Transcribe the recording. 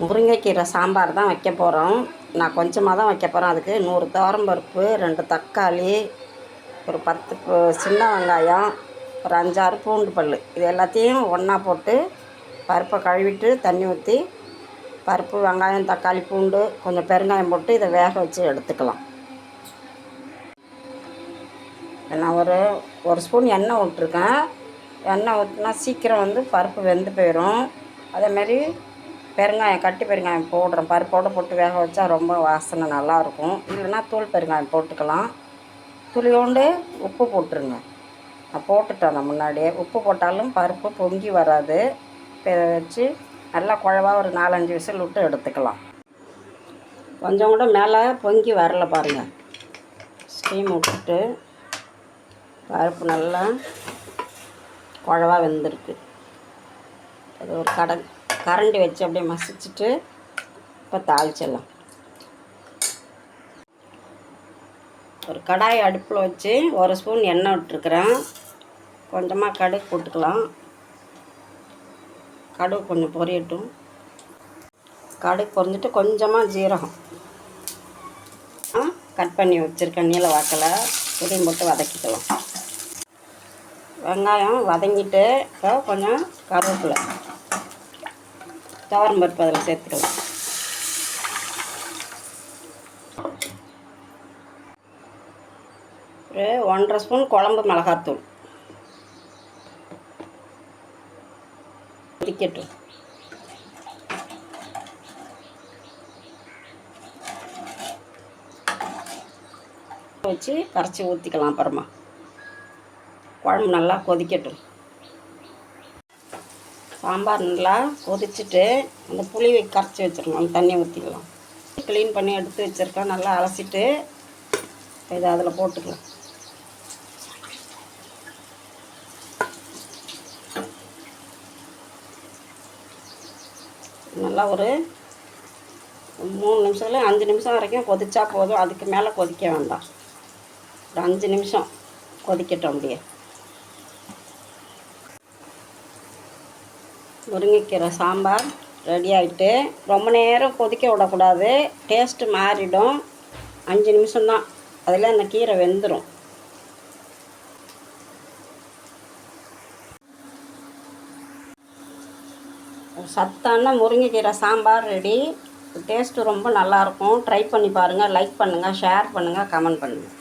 முருங்கைக்கீரை சாம்பார் தான் வைக்க போகிறோம் நான் கொஞ்சமாக தான் வைக்க போகிறேன் அதுக்கு நூறு துவரம்பருப்பு ரெண்டு தக்காளி ஒரு பத்து சின்ன வெங்காயம் ஒரு அஞ்சாறு பூண்டு பல் இது எல்லாத்தையும் ஒன்றா போட்டு பருப்பை கழுவிட்டு தண்ணி ஊற்றி பருப்பு வெங்காயம் தக்காளி பூண்டு கொஞ்சம் பெருங்காயம் போட்டு இதை வேக வச்சு எடுத்துக்கலாம். நான் ஒரு ஒரு ஸ்பூன் எண்ணெய் விட்ருக்கேன் எண்ணெய் ஊற்றினா சீக்கிரம் வந்து பருப்பு வெந்து போயிடும் அதேமாரி பெருங்காயம் கட்டி பெருங்காயம் போடுறோம். பருப்போடு போட்டு வேக வச்சா ரொம்ப வாசனை நல்லாயிருக்கும். இல்லைன்னா தூள் பெருங்காயம் போட்டுக்கலாம். துளியோண்டு உப்பு போட்டுருங்க. நான் போட்டுட்டேன் நான் முன்னாடியே. உப்பு போட்டாலும் பருப்பு பொங்கி வராது. இப்போ வச்சு நல்லா குழவா ஒரு நாலஞ்சு விசில் விட்டு எடுத்துக்கலாம். கொஞ்சம் கூட மேலே பொங்கி வரல பாருங்கள் ஸ்டீம் விட்டுட்டு பருப்பு நல்லா குழவாக வெந்திருக்கு. அது ஒரு கடை கரண்டி வச்சு அப்படியே மசிச்சுட்டு இப்போ தாளிச்சிடலாம். ஒரு கடாய் அடுப்பில் வச்சு ஒரு ஸ்பூன் எண்ணெய் விட்டுருக்குறேன். கொஞ்சமாக கடுகு போட்டுக்கலாம். கடுகு கொஞ்சம் பொரியட்டும். கடுகு பொரிஞ்சிட்டு கொஞ்சமாக ஜீரகம். ஆ கட் பண்ணி வச்சுருக்கேன் நீல வாக்கில். இதையும் போட்டு வதக்கிக்கலாம். வெங்காயம் வதங்கிட்டு இப்போ கொஞ்சம் கருவேப்பிலை. துவரம் பருப்பு அதில் சேர்த்துக்கலாம். ஒரு ஒன்றரை ஸ்பூன் குழம்பு மிளகாத்தூள். பிடிக்கட்டும் வச்சு கரைச்சி ஊற்றிக்கலாம் அப்புறமா. குழம்பு நல்லா கொதிக்கட்டும். சாம்பார் நல்லா கொதிச்சுட்டு அந்த புளி கரைச்சி வச்சிருக்கோம் அந்த ஊற்றிக்கலாம் க்ளீன் பண்ணி எடுத்து வச்சுருக்கேன் நல்லா அலசிட்டு இதை அதில் போட்டுக்கலாம். நல்லா ஒரு மூணு நிமிஷத்தில் அஞ்சு நிமிஷம் வரைக்கும் கொதிச்சா போதும் அதுக்கு மேலே கொதிக்க வேண்டாம். ஒரு அஞ்சு நிமிஷம் கொதிக்கட்டும் அப்படியே. முருங்கைக்கீரை சாம்பார் ரெடி ஆகிட்டு ரொம்ப நேரம் கொதிக்க விடக்கூடாது. டேஸ்ட்டு மாறிடும். அஞ்சு நிமிஷம்தான். அதில் அந்த கீரை வெந்துடும் சத்தான முருங்கைக்கீரை சாம்பார் ரெடி டேஸ்ட்டு ரொம்ப நல்லாயிருக்கும் ட்ரை பண்ணி பாருங்கள் லைக் பண்ணுங்கள் ஷேர் பண்ணுங்கள் கமெண்ட் பண்ணுங்கள்